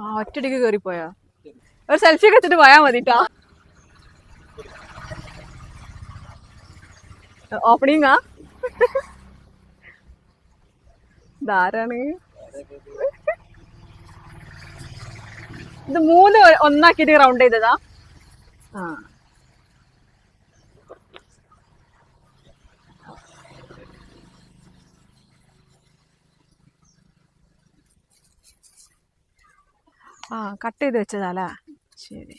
ആ ഒറ്റടിക്ക് കേറിപ്പോയാ? ഒരു സെൽഫി ഒക്കെ എടുത്തിട്ട് പോയാ മതിട്ടാ. ഓപ്പണിങ്ങാ ഇതാരാണ്? ഇത് മൂന്ന് ഒന്നാക്കിട്ട് റൗണ്ട് ചെയ്തതാ. ആ. ആ കട്ട് ചെയ്ത് വെച്ചതാല്ലേ? ശരി.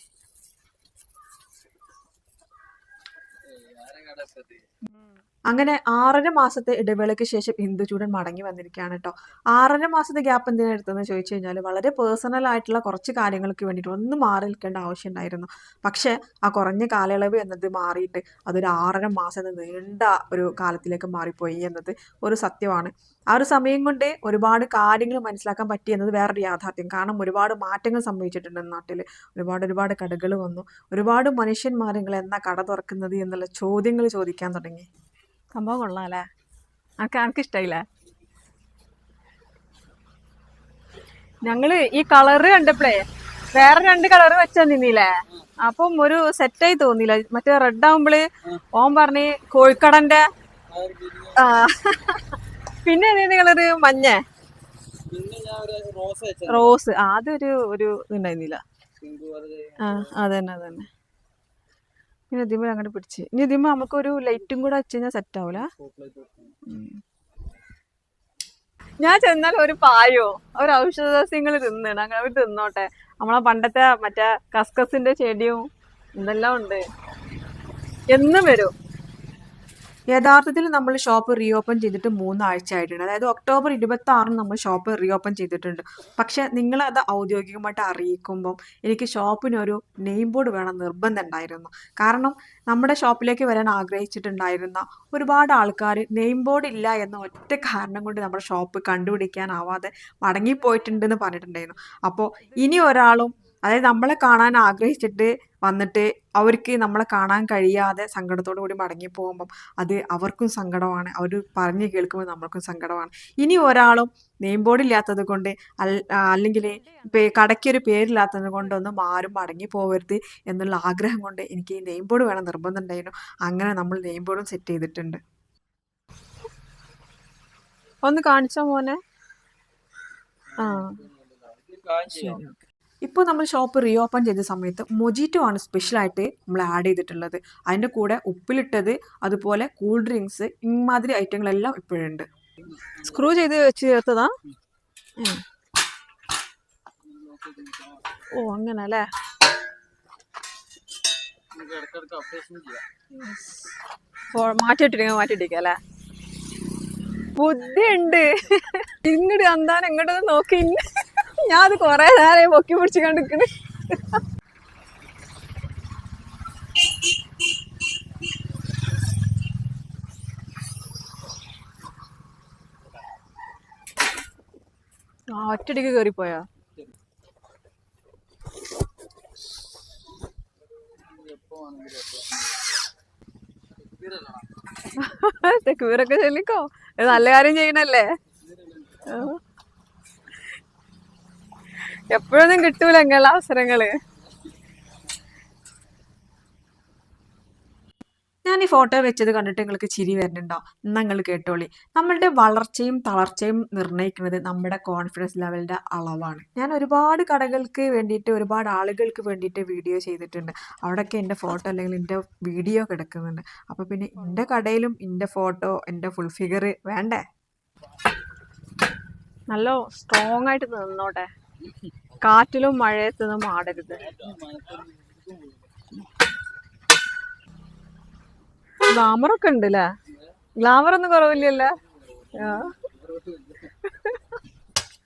അങ്ങനെ ആറര മാസത്തെ ഇടവേളയ്ക്ക് ശേഷം ഇന്ദുചൂടൻ മടങ്ങി വന്നിരിക്കുകയാണ് കേട്ടോ ആറര മാസത്തെ ഗ്യാപ്പ് എന്തിനാണ് എടുത്തതെന്ന് ചോദിച്ചു കഴിഞ്ഞാൽ വളരെ പേഴ്സണൽ ആയിട്ടുള്ള കുറച്ച് കാര്യങ്ങൾക്ക് വേണ്ടിയിട്ട് ഒന്ന് മാറി നിൽക്കേണ്ട ആവശ്യമുണ്ടായിരുന്നു പക്ഷേ ആ കുറഞ്ഞ കാലയളവ് എന്നത് മാറിയിട്ട് അതൊരു ആറര മാസം നീണ്ട ഒരു കാലത്തിലേക്ക് മാറിപ്പോയി എന്നത് ഒരു സത്യമാണ്. ആ ഒരു സമയം കൊണ്ട് ഒരുപാട് കാര്യങ്ങൾ മനസ്സിലാക്കാൻ പറ്റി എന്നത് വേറൊരു യാഥാർത്ഥ്യം. കാരണം ഒരുപാട് മാറ്റങ്ങൾ സംഭവിച്ചിട്ടുണ്ട് നാട്ടിൽ ഒരുപാട് ഒരുപാട് കടകൾ വന്നു. ഒരുപാട് മനുഷ്യന്മാർ നിങ്ങൾ എന്നാ കട തുറക്കുന്നത് എന്നുള്ള ചോദ്യങ്ങൾ ചോദിക്കാൻ തുടങ്ങി. സംഭവം കൊള്ളാം അല്ലേ അനക്ക് അനക്ക് ഇഷ്ടായില്ലേ? ഞങ്ങൾ ഈ കളറ് കണ്ടപ്പോഴേ വേറെ രണ്ട് കളറ് വെച്ചാൽ നിന്നില്ലേ? അപ്പം ഒരു സെറ്റായി തോന്നിയില്ല. മറ്റേ റെഡ് ആവുമ്പൾ ഓൻ പറഞ്ഞ് കോഴിക്കടന്റെ പിന്നെ ഏതേത് കളറ് മഞ്ഞ. റോസ്. ആ, അതൊരു ഒരു ഇതുണ്ടായിരുന്നില്ല. ആ അതന്നെ അതന്നെ. പിന്നെ ഇതിമ്മ അങ്ങോട്ട് പിടിച്ച്. ഇനി ഇതിമ്മ നമുക്കൊരു ലൈറ്റും കൂടെ വെച്ച് കഴിഞ്ഞാൽ സെറ്റ് ആവൂല. ഞാൻ ചെന്നാൽ ഒരു പായോ? ഒരു ഔഷധ സസ്യങ്ങൾ തിന്നണം. അങ്ങനെ അവർ തിന്നോട്ടെ. നമ്മളെ പണ്ടത്തെ മറ്റേ കസ്കസിന്റെ ചെടിയും എന്തെല്ലാം ഉണ്ട്. എന്നും വരും. യഥാർത്ഥത്തിൽ നമ്മൾ ഷോപ്പ് റീഓപ്പൺ ചെയ്തിട്ട് മൂന്നാഴ്ച ആയിട്ടുണ്ട് അതായത് ഒക്ടോബർ ഇരുപത്തി ആറിന് നമ്മൾ ഷോപ്പ് റീഓപ്പൺ ചെയ്തിട്ടുണ്ട്. പക്ഷെ നിങ്ങൾ അത് ഔദ്യോഗികമായിട്ട് അറിയിക്കുമ്പം എനിക്ക് ഷോപ്പിനൊരു നെയിം ബോർഡ് വേണം നിർബന്ധം ഉണ്ടായിരുന്നു. കാരണം നമ്മുടെ ഷോപ്പിലേക്ക് വരാൻ ആഗ്രഹിച്ചിട്ടുണ്ടായിരുന്ന ഒരുപാട് ആൾക്കാർ നെയിം ബോർഡ് ഇല്ല എന്ന ഒറ്റ കാരണം കൊണ്ട് നമ്മുടെ ഷോപ്പ് കണ്ടുപിടിക്കാനാവാതെ മടങ്ങിപ്പോയിട്ടുണ്ടെന്ന് പറഞ്ഞിട്ടുണ്ടായിരുന്നു. അപ്പോൾ ഇനി ഒരാളും അതായത് നമ്മളെ കാണാൻ ആഗ്രഹിച്ചിട്ട് വന്നിട്ട് അവർക്ക് നമ്മളെ കാണാൻ കഴിയാതെ സങ്കടത്തോടു കൂടി മടങ്ങി പോകുമ്പം അത് അവർക്കും സങ്കടമാണ്. അവർ പറഞ്ഞു കേൾക്കുമ്പോൾ നമ്മൾക്കും സങ്കടമാണ്. ഇനി ഒരാളും നെയിം ബോർഡ് ഇല്ലാത്തത് കൊണ്ട് അല്ലെങ്കിൽ കടയ്ക്കൊരു പേരില്ലാത്തത് കൊണ്ടൊന്നും ആരും മടങ്ങി പോകരുത് എന്നുള്ള ആഗ്രഹം കൊണ്ട് എനിക്ക് ഈ നെയിം ബോർഡ് വേണം നിർബന്ധമുണ്ടായിരുന്നു അങ്ങനെ നമ്മൾ നെയിം ബോർഡും സെറ്റ് ചെയ്തിട്ടുണ്ട്. ഒന്ന് കാണിച്ചോ മോനെ? ആ ശരി ഇപ്പോൾ നമ്മൾ ഷോപ്പ് റീ ഓപ്പൺ ചെയ്ത സമയത്ത് മൊജിറ്റോ ആണ് സ്പെഷ്യലായിട്ട് നമ്മൾ ആഡ് ചെയ്തിട്ടുള്ളത്. അതിന്റെ കൂടെ ഉപ്പിലിട്ടത് അതുപോലെ കൂൾ ഡ്രിങ്ക്സ് ഇമാതിരി ഐറ്റങ്ങളെല്ലാം ഇപ്പോഴുണ്ട് സ്ക്രൂ ചെയ്ത് വെച്ച് ചേർത്തതാ. ഓ അങ്ങനെ അല്ലേ മാറ്റിട്ടിരിക്കാം മാറ്റിയിട്ടിരിക്കുക മാറ്റിയിട്ടിരിക്കുക അല്ലേ? ബുദ്ധിയുണ്ട്. ഇങ്ങോട്ട് അന്താൻ എങ്ങോട്ടൊന്ന് നോക്കി ഞാൻ അത് കൊറേ നേരം പൊക്കി പിടിച്ച് കണ്ടിക്കണ് ആ ഒറ്റടിക്ക് കയറിപ്പോയാ തെക്കുവീറൊക്കെ ചെല്ലിക്കോ? നല്ല കാര്യം ചെയ്യണല്ലേ? എപ്പോഴൊന്നും കിട്ടൂല ഇങ്ങനെയുള്ള അവസരങ്ങൾ. ഞാൻ ഈ ഫോട്ടോ വെച്ചത് കണ്ടിട്ട് നിങ്ങൾക്ക് ചിരി വരുന്നുണ്ടോ? നിങ്ങൾ കേട്ടോളി. നമ്മളുടെ വളർച്ചയും തളർച്ചയും നിർണയിക്കുന്നത് നമ്മുടെ കോൺഫിഡൻസ് ലെവലിന്റെ അളവാണ്. ഞാൻ ഒരുപാട് കടകൾക്ക് വേണ്ടിയിട്ട് ഒരുപാട് ആളുകൾക്ക് വേണ്ടിയിട്ട് വീഡിയോ ചെയ്തിട്ടുണ്ട്. അവിടെയൊക്കെ എന്റെ ഫോട്ടോ അല്ലെങ്കിൽ എന്റെ വീഡിയോ കിടക്കുന്നുണ്ട്. അപ്പോൾ പിന്നെ എന്റെ കടയിലും എന്റെ ഫോട്ടോ എന്റെ ഫുൾ ഫിഗർ വേണ്ടേ? നല്ല സ്ട്രോങ് ആയിട്ട് നിന്നോട്ടെ. കാറ്റിലും മഴയത്തൊന്നും ആടരുത്. ഗ്ലാമറൊക്കെ ഉണ്ട് അല്ലേ ഗ്ലാമർ ഒന്നും കുറവില്ലല്ലേ.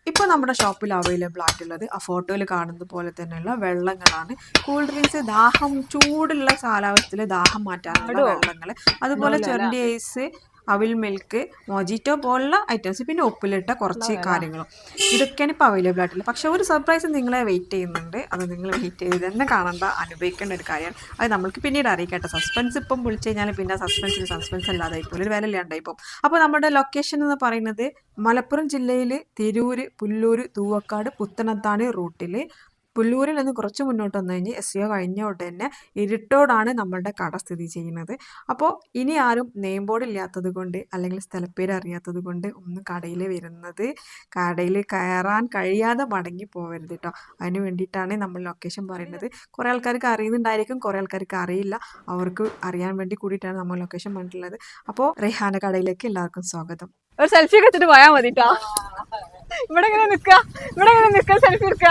ഇപ്പൊ ഇപ്പോൾ നമ്മുടെ ഷോപ്പിൽ അവൈലബിൾ ആയിട്ടുള്ളത് ആ ഫോട്ടോയിൽ കാണുന്നത് പോലെ തന്നെയുള്ള വെള്ളങ്ങളാണ്. കൂൾ ഡ്രിങ്ക്സ് ദാഹം ചൂടുള്ള കാലാവസ്ഥയിൽ ദാഹം മാറ്റാനുള്ള വെള്ളങ്ങൾ അതുപോലെ ചെറിയ ഐസ് അവിൽ മിൽക്ക് മൊജിറ്റോ പോലുള്ള ഐറ്റംസ് പിന്നെ ഉപ്പിലിട്ട കുറച്ച് കാര്യങ്ങളും. ഇതൊക്കെയാണ് ഇപ്പോൾ അവൈലബിൾ ആയിട്ടുള്ളത്. പക്ഷേ ഒരു സർപ്രൈസ് നിങ്ങളെ വെയിറ്റ് ചെയ്യുന്നുണ്ട്. അത് നിങ്ങൾ വെയിറ്റ് ചെയ്ത് തന്നെ കാണേണ്ട അനുഭവിക്കേണ്ട ഒരു കാര്യമാണ്. അത് നമുക്ക് പിന്നീട് അറിയിക്കട്ടെ സസ്പെൻസ് ഇപ്പം വിളിച്ചു കഴിഞ്ഞാൽ പിന്നെ സസ്പെൻസിൽ സസ്പെൻസ് അല്ലാതെ ഇപ്പോൾ ഒരു വില ഇല്ലാണ്ടായി പോകും. അപ്പോൾ നമ്മുടെ ലൊക്കേഷൻ എന്ന് പറയുന്നത് മലപ്പുറം ജില്ലയിൽ തിരൂർ പുല്ലൂർ തൂവക്കാട് പുത്തനത്താണി റൂട്ടിൽ പുല്ലൂരിൽ നിന്ന് കുറച്ച് മുന്നോട്ട് വന്നു കഴിഞ്ഞ് എസ് സിഒ കഴിഞ്ഞ ഉടനെ ഇരുട്ടോടാണ് നമ്മളുടെ കട സ്ഥിതി ചെയ്യുന്നത്. അപ്പോൾ ഇനി ആരും നെയിം ബോർഡ് ഇല്ലാത്തത് കൊണ്ട് അല്ലെങ്കിൽ സ്ഥലപ്പേര് അറിയാത്തത് കൊണ്ട് ഒന്ന് കടയിൽ വരുന്നത് കടയിൽ കയറാൻ കഴിയാതെ മടങ്ങി പോകരുത് കേട്ടോ അതിന് വേണ്ടിയിട്ടാണ് നമ്മൾ ലൊക്കേഷൻ പറയുന്നത്. കുറേ ആൾക്കാർക്ക് അറിയുന്നുണ്ടായിരിക്കും കുറേ ആൾക്കാർക്ക് അറിയില്ല. അവർക്ക് അറിയാൻ വേണ്ടി കൂടിയിട്ടാണ് നമ്മൾ ലൊക്കേഷൻ പറഞ്ഞിട്ടുള്ളത്. അപ്പോൾ റെഹാന കടയിലേക്ക് എല്ലാവർക്കും സ്വാഗതം. ഒരു സെൽഫി ഒക്കെ എടുത്തിട്ട് പോയാൽ മതി കേട്ടോ ഇവിടെ ഇങ്ങനെ നിൽക്കുക ഇവിടെ ഇങ്ങനെ നിൽക്കുക സെൽഫി എടുക്ക.